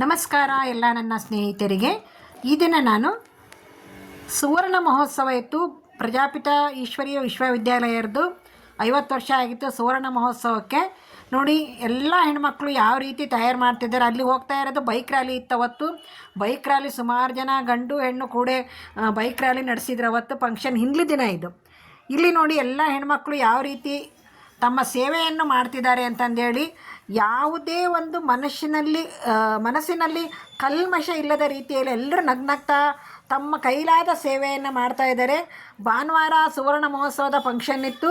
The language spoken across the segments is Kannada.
ನಮಸ್ಕಾರ ಎಲ್ಲ ನನ್ನ ಸ್ನೇಹಿತರಿಗೆ. ಈ ದಿನ ನಾನು ಸುವರ್ಣ ಮಹೋತ್ಸವ ಇತ್ತು. ಪ್ರಜಾಪಿತ ಈಶ್ವರೀಯ ವಿಶ್ವವಿದ್ಯಾಲಯದ್ದು ಐವತ್ತು ವರ್ಷ ಆಗಿತ್ತು ಸುವರ್ಣ ಮಹೋತ್ಸವಕ್ಕೆ. ನೋಡಿ, ಎಲ್ಲ ಹೆಣ್ಮಕ್ಳು ಯಾವ ರೀತಿ ತಯಾರು ಮಾಡ್ತಿದ್ದಾರೆ, ಅಲ್ಲಿ ಹೋಗ್ತಾ ಇರೋದು ಬೈಕ್ ರ್ಯಾಲಿ ಇತ್ತು ಅವತ್ತು. ಬೈಕ್ ರ್ಯಾಲಿ ಸುಮಾರು ಜನ ಗಂಡು ಹೆಣ್ಣು ಕೂಡ ಬೈಕ್ ರ್ಯಾಲಿ ನಡೆಸಿದ್ರು ಅವತ್ತು. ಫಂಕ್ಷನ್ ಹಿಂದ್ಲ ದಿನ ಇದು. ಇಲ್ಲಿ ನೋಡಿ, ಎಲ್ಲ ಹೆಣ್ಮಕ್ಳು ಯಾವ ರೀತಿ ತಮ್ಮ ಸೇವೆಯನ್ನು ಮಾಡ್ತಿದ್ದಾರೆ ಅಂತಂದೇಳಿ ಯಾವುದೇ ಒಂದು ಮನಸ್ಸಿನಲ್ಲಿ ಮನಸ್ಸಿನಲ್ಲಿ ಕಲ್ಮಶ ಇಲ್ಲದ ರೀತಿಯಲ್ಲಿ ಎಲ್ಲರೂ ನಗ್ನಗ್ತಾ ತಮ್ಮ ಕೈಲಾದ ಸೇವೆಯನ್ನು ಮಾಡ್ತಾ ಇದ್ದಾರೆ. ಭಾನುವಾರ ಸುವರ್ಣ ಮಹೋತ್ಸವದ ಫಂಕ್ಷನ್ ಇತ್ತು.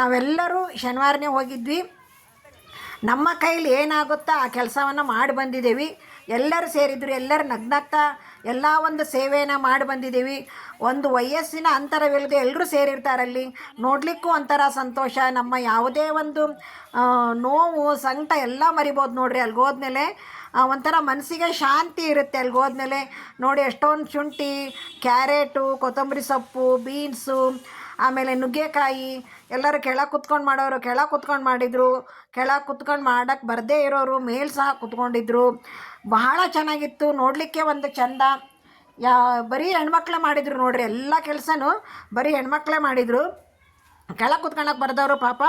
ನಾವೆಲ್ಲರೂ ಶನಿವಾರನೇ ಹೋಗಿದ್ವಿ. ನಮ್ಮ ಕೈಲಿ ಏನಾಗುತ್ತೋ ಆ ಕೆಲಸವನ್ನು ಮಾಡಿ ಬಂದಿದ್ದೀವಿ. ಎಲ್ಲರೂ ಸೇರಿದ್ರು, ಎಲ್ಲರೂ ನಗ್ನಗ್ತಾ ಎಲ್ಲ ಒಂದು ಸೇವೆಯನ್ನು ಮಾಡಿ ಬಂದಿದ್ದೀವಿ. ಒಂದು ವಯಸ್ಸಿನ ಅಂತರವಿಲ್ಲದೆ ಎಲ್ಲರೂ ಸೇರಿರ್ತಾರಲ್ಲಿ. ನೋಡಲಿಕ್ಕೂ ಒಂಥರ ಸಂತೋಷ. ನಮ್ಮ ಯಾವುದೇ ಒಂದು ನೋವು, ಸಂಕಟ ಎಲ್ಲ ಮರಿಬೋದು ನೋಡ್ರಿ ಅಲ್ಲಿಗೆ ಹೋದ್ಮೇಲೆ ಒಂಥರ ಮನಸ್ಸಿಗೆ ಶಾಂತಿ ಇರುತ್ತೆ ಅಲ್ಲಿಗೆ ಹೋದ್ಮೇಲೆ ನೋಡಿ ಎಷ್ಟೊಂದು ಶುಂಠಿ, ಕ್ಯಾರೆಟು, ಕೊತ್ತಂಬರಿ ಸೊಪ್ಪು, ಬೀನ್ಸು ಆಮೇಲೆ ನುಗ್ಗೆಕಾಯಿ, ಎಲ್ಲರೂ ಕೆಳಗೆ ಕುತ್ಕೊಂಡು ಮಾಡೋರು, ಕೆಳಗೆ ಕುತ್ಕೊಂಡು ಮಾಡಿದರು, ಕೆಳಗೆ ಕುತ್ಕೊಂಡು ಮಾಡೋಕ್ಕೆ ಬರದೇ ಇರೋರು ಮೇಲೆ ಸಹ ಕುತ್ಕೊಂಡಿದ್ರು. ಬಹಳ ಚೆನ್ನಾಗಿತ್ತು, ನೋಡಲಿಕ್ಕೆ ಒಂದು ಚಂದ. ಯಾ, ಬರೀ ಹೆಣ್ಮಕ್ಳೇ ಮಾಡಿದರು ನೋಡ್ರಿ, ಎಲ್ಲ ಕೆಲಸನೂ ಬರೀ ಹೆಣ್ಮಕ್ಳೇ ಮಾಡಿದರು. ಕೆಳಗೆ ಕುತ್ಕೊಳಕ್ಕೆ ಬರ್ದವರು ಪಾಪ,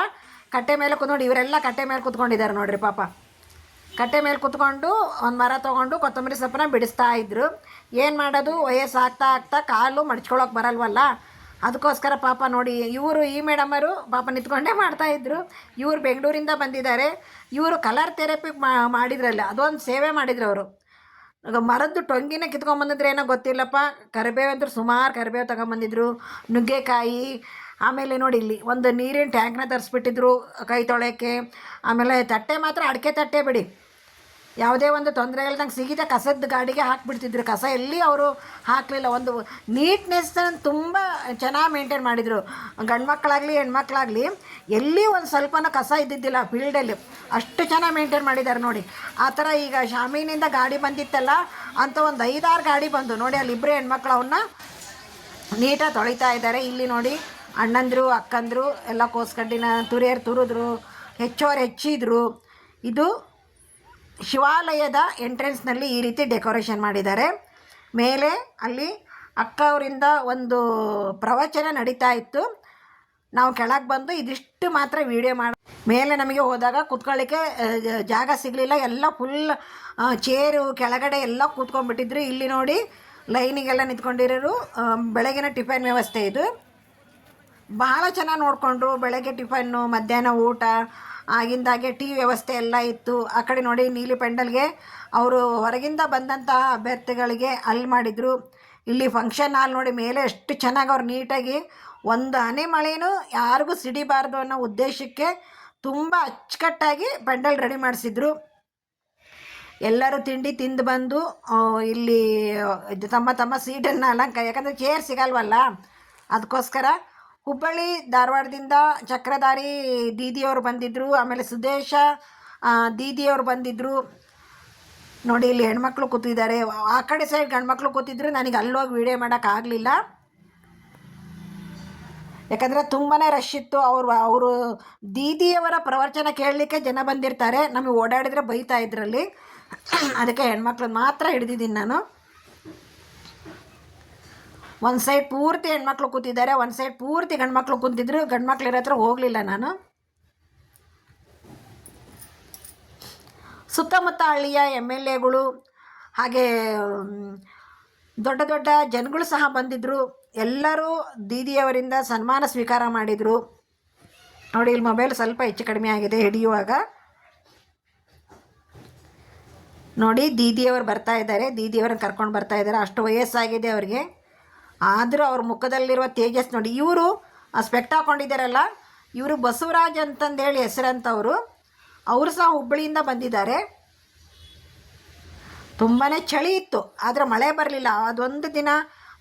ಕಟ್ಟೆ ಮೇಲೆ ಕುತ್ಕೊಂಡು, ಇವರೆಲ್ಲ ಕಟ್ಟೆ ಮೇಲೆ ಕುತ್ಕೊಂಡಿದ್ದಾರೆ ನೋಡ್ರಿ ಪಾಪ. ಕಟ್ಟೆ ಮೇಲೆ ಕುತ್ಕೊಂಡು, ಒಂದು ಮರ ತೊಗೊಂಡು ಕೊತ್ತಂಬರಿ ಸೊಪ್ಪನ್ನ ಬಿಡಿಸ್ತಾ ಇದ್ರು. ಏನು ಮಾಡೋದು ವಯಸ್ಸು ಆಗ್ತಾ ಆಗ್ತಾ ಕಾಲು ಮಡ್ಚ್ಕೊಳಕ್ಕೆ ಬರಲ್ವಲ್ಲ? ಅದಕ್ಕೋಸ್ಕರ ಪಾಪ ನೋಡಿ, ಇವರು ಈ ಮೇಡಮರು ಪಾಪ ನಿಂತ್ಕೊಂಡೇ ಮಾಡ್ತಾಯಿದ್ರು ಇವರು ಬೆಂಗಳೂರಿಂದ ಬಂದಿದ್ದಾರೆ. ಇವರು ಕಲರ್ ಥೆರಪಿ ಮಾಡಿದ್ರಲ್ಲ, ಅದೊಂದು ಸೇವೆ ಮಾಡಿದ್ರು ಅವರು. ಮರದ್ದು ಟೊಂಗಿನ ಕಿತ್ಕೊಂಬಂದಿದ್ರೆ ಏನೋ ಗೊತ್ತಿಲ್ಲಪ್ಪ. ಕರಿಬೇವು ಅಂದ್ರೆ ಸುಮಾರು ಕರಿಬೇವು ತಗೊಂಬಂದಿದ್ರು. ನುಗ್ಗೆಕಾಯಿ, ಆಮೇಲೆ ನೋಡಿ ಇಲ್ಲಿ ಒಂದು ನೀರಿನ ಟ್ಯಾಂಕ್ನ ತರಿಸ್ಬಿಟ್ಟಿದ್ರು ಕೈ ತೊಳೆಯೋಕ್ಕೆ. ಆಮೇಲೆ ತಟ್ಟೆ ಮಾತ್ರ ಅಡಿಕೆ ತಟ್ಟೆ ಬಿಡಿ. ಯಾವುದೇ ಒಂದು ತೊಂದರೆ ಇಲ್ದಂಗೆ ಸಿಗಿದ ಕಸದ ಗಾಡಿಗೆ ಹಾಕ್ಬಿಡ್ತಿದ್ರು. ಕಸ ಎಲ್ಲಿ ಅವರು ಹಾಕಲಿಲ್ಲ. ಒಂದು ನೀಟ್ನೆಸ್ ತುಂಬ ಚೆನ್ನಾಗಿ ಮೇಂಟೈನ್ ಮಾಡಿದರು. ಗಂಡು ಮಕ್ಕಳಾಗಲಿ ಹೆಣ್ಮಕ್ಳಾಗಲಿ ಎಲ್ಲಿ ಒಂದು ಸ್ವಲ್ಪನೂ ಕಸ ಇದ್ದಿದ್ದಿಲ್ಲ ಫೀಲ್ಡಲ್ಲಿ ಅಷ್ಟು ಚೆನ್ನಾಗಿ ಮೇಂಟೈನ್ ಮಾಡಿದ್ದಾರೆ ನೋಡಿ. ಆ ಥರ ಈಗ ಶಾಮೀನಿಂದ ಗಾಡಿ ಬಂದಿತ್ತಲ್ಲ, ಅಂತ ಒಂದು ಐದಾರು ಗಾಡಿ ಬಂದು ನೋಡಿ, ಅಲ್ಲಿ ಇಬ್ಬರು ಹೆಣ್ಮಕ್ಳು ಅವನ್ನ ನೀಟಾಗಿ ತೊಳಿತಾ ಇದ್ದಾರೆ ಇಲ್ಲಿ ನೋಡಿ ಅಣ್ಣಂದರು, ಅಕ್ಕಂದರು, ಎಲ್ಲ ಕೋಸ್ಕಡ್ಡಿನ ತುರಿಯರು ತುರಿದ್ರು, ಹೆಚ್ಚೋರು ಹೆಚ್ಚಿದ್ರು. ಇದು ಶಿವಾಲಯದ ಎಂಟ್ರೆನ್ಸ್ನಲ್ಲಿ ಈ ರೀತಿ ಡೆಕೋರೇಷನ್ ಮಾಡಿದ್ದಾರೆ. ಮೇಲೆ ಅಲ್ಲಿ ಅಕ್ಕ ಅವರಿಂದ ಒಂದು ಪ್ರವಚನ ನಡೀತಾ ಇತ್ತು. ನಾವು ಕೆಳಗೆ ಬಂದು ಇದಿಷ್ಟು ಮಾತ್ರ ವೀಡಿಯೋ ಮಾಡಿ, ಮೇಲೆ ನಮಗೆ ಹೋದಾಗ ಕೂತ್ಕೊಳ್ಳಿಕ್ಕೆ ಜಾಗ ಸಿಗಲಿಲ್ಲ. ಎಲ್ಲ ಫುಲ್ ಚೇರು ಕೆಳಗಡೆ ಎಲ್ಲ ಕೂತ್ಕೊಂಡ್ಬಿಟ್ಟಿದ್ರು. ಇಲ್ಲಿ ನೋಡಿ ಲೈನಿಗೆಲ್ಲ ನಿಂತ್ಕೊಂಡಿರೋರು ಬೆಳಗಿನ ಟಿಫನ್ ವ್ಯವಸ್ಥೆ ಇದು. ಬಹಳ ಚೆನ್ನಾಗಿ ನೋಡಿಕೊಂಡ್ರು. ಬೆಳಗ್ಗೆ ಟಿಫನ್ನು ಮಧ್ಯಾಹ್ನ ಊಟ ಆಗಿಂದಾಗೆ ಟೀ ವ್ಯವಸ್ಥೆ ಎಲ್ಲ ಇತ್ತು. ಆ ಕಡೆ ನೋಡಿ ನೀಲಿ ಪೆಂಡಲ್ಗೆ ಅವರು ಹೊರಗಿಂದ ಬಂದಂತಹ ಅಭ್ಯರ್ಥಿಗಳಿಗೆ ಅಲ್ಲಿ ಮಾಡಿದರು. ಇಲ್ಲಿ ಫಂಕ್ಷನ್ ಹಾಲ್ ನೋಡಿ ಮೇಲೆ ಎಷ್ಟು ಚೆನ್ನಾಗಿ ಅವ್ರು ನೀಟಾಗಿ ಒಂದು ಹನಿ ಮಳೆನೂ ಯಾರಿಗೂ ಸಿಡಿಬಾರ್ದು ಅನ್ನೋ ಉದ್ದೇಶಕ್ಕೆ ತುಂಬ ಅಚ್ಚುಕಟ್ಟಾಗಿ ಪೆಂಡಲ್ ರೆಡಿ ಮಾಡಿಸಿದ್ರು. ಎಲ್ಲರೂ ತಿಂಡಿ ತಿಂದು ಬಂದು ಇಲ್ಲಿ ತಮ್ಮ ತಮ್ಮ ಸೀಟನ್ನು ಅಲಂಕಾರ ಯಾಕಂದರೆ ಚೇರ್ ಸಿಗಲ್ವಲ್ಲ? ಅದಕ್ಕೋಸ್ಕರ ಹುಬ್ಬಳ್ಳಿ ಧಾರವಾಡದಿಂದ ಚಕ್ರಧಾರಿ ದೀದಿಯವರು ಬಂದಿದ್ದರು ಆಮೇಲೆ ಸುದೇಶ ದೀದಿಯವರು ಬಂದಿದ್ದರು ನೋಡಿ, ಇಲ್ಲಿ ಹೆಣ್ಮಕ್ಳು ಕೂತಿದ್ದಾರೆ. ಆ ಕಡೆ ಸೈಡ್ ಗಂಡ್ಮಕ್ಳು ಕೂತಿದ್ರು. ನನಗೆ ಅಲ್ಲೋಗಿ ವೀಡಿಯೋ ಮಾಡೋಕ್ಕಾಗಲಿಲ್ಲ ಯಾಕಂದರೆ ತುಂಬಾ ರಶ್ ಇತ್ತು. ಅವರು ಅವರು ದೀದಿಯವರ ಪ್ರವಚನ ಕೇಳಲಿಕ್ಕೆ ಜನ ಬಂದಿರ್ತಾರೆ. ನಮಗೆ ಓಡಾಡಿದ್ರೆ ಬೈತಾ ಇದ್ರಲ್ಲಿ. ಅದಕ್ಕೆ ಹೆಣ್ಮಕ್ಳನ್ನ ಮಾತ್ರ ಹಿಡಿದಿದ್ದೀನಿ ನಾನು. ಒಂದು ಸೈಡ್ ಪೂರ್ತಿ ಹೆಣ್ಮಕ್ಳು ಕೂತಿದ್ದಾರೆ, ಒಂದು ಸೈಡ್ ಪೂರ್ತಿ ಗಂಡ್ಮಕ್ಳು ಕೂತಿದ್ರು, ಗಂಡ್ಮಕ್ಳು ಹತ್ರ ಹೋಗಲಿಲ್ಲ ನಾನು. ಸುತ್ತಮುತ್ತ ಹಳ್ಳಿಯ ಎಂ ಎಲ್ ಎಗಳು ಹಾಗೆ ದೊಡ್ಡ ದೊಡ್ಡ ಜನಗಳು ಸಹ ಬಂದಿದ್ದರು ಎಲ್ಲರೂ ದೀದಿಯವರಿಂದ ಸನ್ಮಾನ ಸ್ವೀಕಾರ ಮಾಡಿದರು. ನೋಡಿ, ಇಲ್ಲಿ ಮೊಬೈಲ್ ಸ್ವಲ್ಪ ಹೆಚ್ಚು ಕಡಿಮೆ ಆಗಿದೆ ಹಿಡಿಯುವಾಗ. ನೋಡಿ, ದೀದಿಯವರು ಬರ್ತಾ ಇದ್ದಾರೆ, ದೀದಿಯವ್ರನ್ನ ಕರ್ಕೊಂಡು ಬರ್ತಾ ಇದ್ದಾರೆ. ಅಷ್ಟು ವಯಸ್ಸಾಗಿದೆ ಅವ್ರಿಗೆ. ಆದರೂ ಅವ್ರ ಮುಖದಲ್ಲಿರುವ ತೇಜಸ್ ನೋಡಿ, ಇವರು, ಆ ಸ್ಪೆಕ್ಟ್ ಹಾಕೊಂಡಿದ್ದಾರಲ್ಲ, ಇವರು ಬಸವರಾಜ್ ಅಂತಂದೇಳಿ ಹೆಸರಂತವರು. ಅವರು ಸಹ ಹುಬ್ಬಳ್ಳಿಯಿಂದ ಬಂದಿದ್ದಾರೆ. ತುಂಬಾ ಚಳಿ ಇತ್ತು, ಆದರೆ ಮಳೆ ಬರಲಿಲ್ಲ. ಅದೊಂದು ದಿನ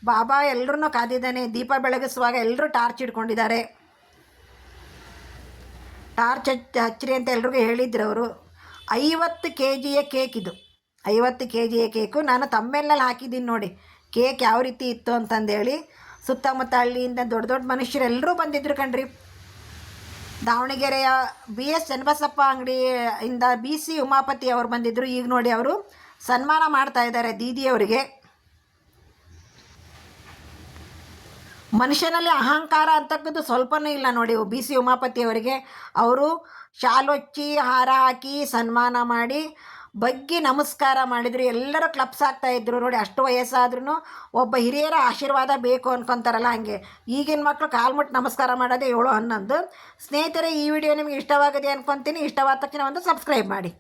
ಬಾಬಾ ಎಲ್ಲರೂ ಕಾದಿದ್ದಾನೆ, ದೀಪ ಬೆಳಗಿಸುವಾಗ ಎಲ್ಲರೂ ಟಾರ್ಚ್ ಇಟ್ಕೊಂಡಿದ್ದಾರೆ. ಟಾರ್ಚ್ ಹಚ್ಚಿ, ಹಚ್ಚಿರಿ ಅಂತ ಎಲ್ರಿಗೂ ಹೇಳಿದ್ರು ಅವರು. ಐವತ್ತು ಕೆ ಜಿಯ ಕೇಕ್ ಇದು. ಐವತ್ತು ಕೆ ಜಿಯ ಕೇಕು. ನಾನು ತಮ್ಮೆಲ್ಲಲ್ಲಿ ಹಾಕಿದ್ದೀನಿ ನೋಡಿ. ಕೇಕ್ ಯಾವ ರೀತಿ ಇತ್ತು ಅಂತಂದೇಳಿ ಸುತ್ತಮುತ್ತ ಹಳ್ಳಿಯಿಂದ ದೊಡ್ಡ ದೊಡ್ಡ ಮನುಷ್ಯರೆಲ್ಲರೂ ಬಂದಿದ್ರು ಕಣ್ರಿ. ದಾವಣಗೆರೆಯ ಬಿ ಎಸ್ ಚನ್ನಬಸಪ್ಪ ಅಂಗಡಿ ಇಂದ ಬಿ ಸಿ ಉಮಾಪತಿ ಅವರು ಬಂದಿದ್ದರು ಈಗ ನೋಡಿ ಅವರು ಸನ್ಮಾನ ಮಾಡ್ತಾ ಇದ್ದಾರೆ ದೀದಿಯವರಿಗೆ. ಮನುಷ್ಯನಲ್ಲಿ ಅಹಂಕಾರ ಅಂತಕ್ಕದ್ದು ಸ್ವಲ್ಪನೂ ಇಲ್ಲ ನೋಡಿ ಬಿ ಸಿ ಉಮಾಪತಿಯವರಿಗೆ ಅವರು ಶಾಲೊಚ್ಚಿ ಹಾರ ಹಾಕಿ ಸನ್ಮಾನ ಮಾಡಿ ಬಗ್ಗಿ ನಮಸ್ಕಾರ ಮಾಡಿದರು, ಎಲ್ಲರೂ ಕ್ಲಬ್ಸ್ ಆಗ್ತಾ ಇದ್ರು. ನೋಡಿ, ಅಷ್ಟು ವಯಸ್ಸಾದ್ರೂ ಒಬ್ಬ ಹಿರಿಯರ ಆಶೀರ್ವಾದ ಬೇಕು ಅನ್ಕೊತಾರಲ್ಲ ಹಾಗೆ. ಈಗಿನ ಮಕ್ಕಳು ಕಾಲ್ಮುಟ್ಟು ನಮಸ್ಕಾರ ಮಾಡೋದೇ ಏಳು ಹನ್ನೊಂದು. ಸ್ನೇಹಿತರೆ, ಈ ವಿಡಿಯೋ ನಿಮಗೆ ಇಷ್ಟವಾಗಿದೆ ಅನ್ಕೊತೀನಿ. ಇಷ್ಟವಾದ ತಕ್ಷಣ ಒಂದು ಸಬ್ಸ್ಕ್ರೈಬ್ ಮಾಡಿ.